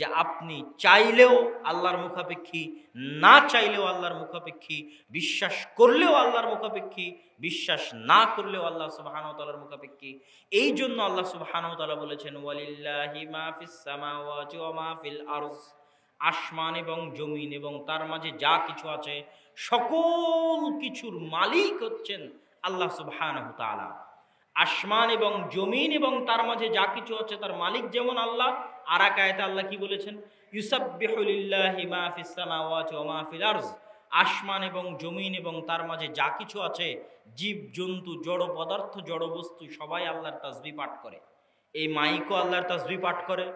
যে আপনি চাইলেও আল্লাহর মুখাপেক্ষী, না চাইলেও আল্লাহর মুখাপেক্ষী, বিশ্বাস করলেও আল্লাহর মুখাপেক্ষী, বিশ্বাস না করলেও আল্লাহ সুবাহানতালার মুখাপেক্ষী। এই জন্য আল্লাহ সুবাহানতালা বলেছেন, ওয়ালিল্লাহি মা ফিস সামাওয়াতি ওয়া মা আরজ। আসমান এবং জমিন এবং তার মাঝে যা কিছু আছে, সকল কিছুর মালিক হচ্ছেন আল্লাহ সুবহানাহু আসমান এবং জমিন এবং তার মাঝে যা কিছু আছে তার মালিক যেমন আল্লাহ, আর এক আয়াতে আল্লাহ কি বলেছেন? আসমান এবং জমিন এবং তার মাঝে যা কিছু আছে, জীব, জন্তু, জড় পদার্থ, জড় বস্তু, সবাই আল্লাহর তাজবি পাঠ করে। এই মাইকও আল্লাহর তাসবি পাঠ করে,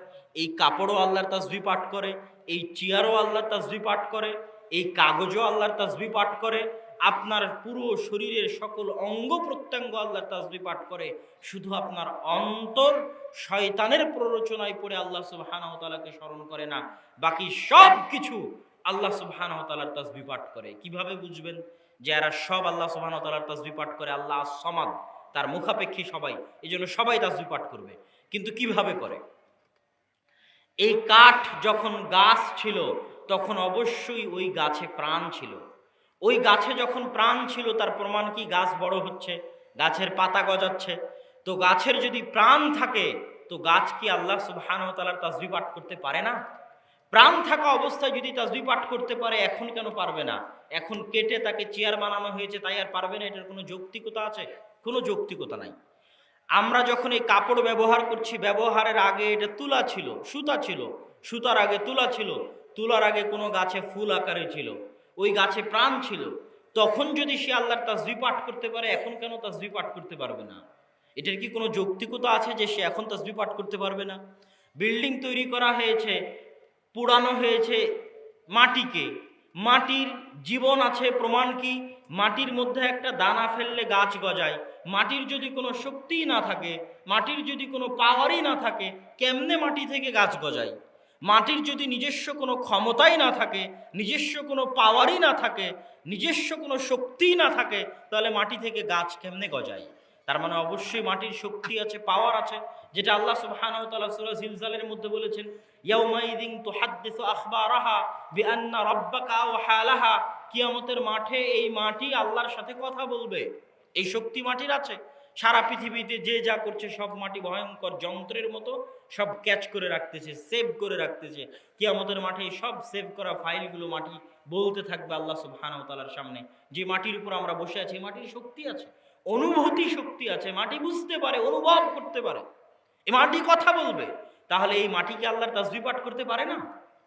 এই কাপড়ও আল্লাহর তাসবি পাঠ করে, এই চেয়ারও আল্লাহর তাসবি পাঠ করে, এই কাগজও আল্লাহর তাজবি পাঠ করে আপনার পুরো শরীরের সকল অঙ্গ প্রত্যঙ্গ আল্লাহর তাজবি পাঠ করে। শুধু আপনার অন্তর শয়তানের প্ররোচনায় পড়ে আল্লাহ সুবাহানহতালাকে স্মরণ করে না। বাকি সব কিছু আল্লাহ সুবাহানহতালার তাসবি পাঠ করে। কীভাবে বুঝবেন? যে এরা সব আল্লাহ সুবাহানহতালার তাসবি পাঠ করে, আল্লাহ সমাদ তার মুখাপেক্ষী সবাই। এই জন্য সবাই তাসবি পাঠ করবে। কিন্তু কীভাবে করে? এই কাঠ যখন গাছ ছিল, তখন অবশ্যই ওই গাছে প্রাণ ছিল। ওই গাছে যখন প্রাণ ছিল, তার প্রমাণ কি? গাছ বড় হচ্ছে, গাছের পাতা গজাচ্ছে। তো গাছের যদি প্রাণ থাকে, তো গাছ কি আল্লাহ তাআলার তাসবিহ পাঠ করতে পারে না? প্রাণ থাকা অবস্থায় যদি তাসবিহ পাঠ করতে পারে, এখন কেন পারবে না? এখন কেটে তাকে চেয়ার বানানো হয়েছে, তাই আর পারবে না? এটার কোনো যৌক্তিকতা আছে? কোনো যৌক্তিকতা নাই। আমরা যখন এই কাপড় ব্যবহার করছি, ব্যবহারের আগে এটা তুলা ছিল, সুতা ছিল। সুতার আগে তুলা ছিল, তুলার আগে কোনো গাছে ফুল আকারে ছিল। ওই গাছে প্রাণ ছিল, তখন যদি সে আল্লাহর তাসবি পাঠ করতে পারে, এখন কেন তাসবি পাঠ করতে পারবে না? এটার কি কোনো যৌক্তিকতা আছে যে সে এখন তাসবি পাঠ করতে পারবে না? বিল্ডিং তৈরি করা হয়েছে, পোড়ানো হয়েছে মাটিকে। মাটির জীবন আছে, প্রমাণ কি? মাটির মধ্যে একটা দানা ফেললে গাছ গজায়। মাটির যদি কোনো শক্তিই না থাকে, মাটির যদি কোনো পাওয়ারই না থাকে, কেমনে মাটি থেকে গাছ গজায়? মাটির যদি নিজস্ব কোনো ক্ষমতাই না থাকে, নিজস্ব কোনো পাওয়ারই না থাকে, নিজস্ব কোনো শক্তিই না থাকে, তাহলে মাটি থেকে গাছ কেমনে গজায়? তার মানে অবশ্যই মাটির শক্তি আছে পাওয়ার আছে, যেটা আল্লাহ সুবহানাহু ওয়া মধ্যে বলেছেন হালাহা কিয়ামতের মাঠে এই মাটি আল্লাহর সাথে কথা বলবে, এই শক্তি মাটির আছে। সারা পৃথিবীতে যে যা করছে, সব মাটি ভয়ঙ্কর যন্ত্রের মতো সব ক্যাচ করে রাখতেছে, সেভ করে রাখতেছে। কিয়ামতের মাঠে সব সেভ করা ফাইলগুলো মাটি বলতে থাকবে আল্লাহ সুবহানাহু তাআলার সামনে। যে মাটির উপর আমরা বসে আছি মাটির শক্তি আছে, অনুভূতি শক্তি আছে, মাটি বুঝতে পারে, অনুভব করতে পারে। এই মাটি কথা বলবে, তাহলে এই মাটিকে আল্লাহর তাসবি পাঠ করতে পারে না?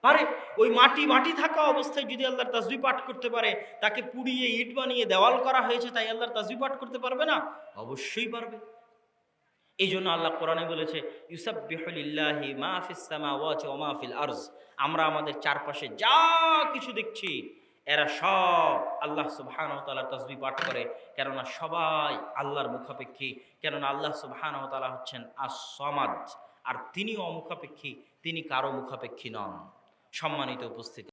পারে, ওই মাটি মাটি থাকা অবস্থায় যদি আল্লাহর তাজবি পাঠ করতে পারে, তাকে পুড়িয়ে ইট বানিয়ে দেওয়াল করা হয়েছে, তাই আল্লাহর তাসবি পাঠ করতে পারবে না? অবশ্যই পারবে। এই জন্য আল্লাহ কোরআনে বলেছে আমরা আমাদের চারপাশে যা কিছু দেখছি, এরা সব আল্লাহ সুবহানাহু তাআলার তাসবিহ পাঠ করে, কেননা সবাই আল্লাহর মুখাপেক্ষী, কেননা আল্লাহ সুবহানাহু তাআলা হচ্ছেন আস-সামাদ। আর তিনি অমুখাপেক্ষী, তিনি কারও মুখাপেক্ষী নন। সম্মানিত উপস্থিতি।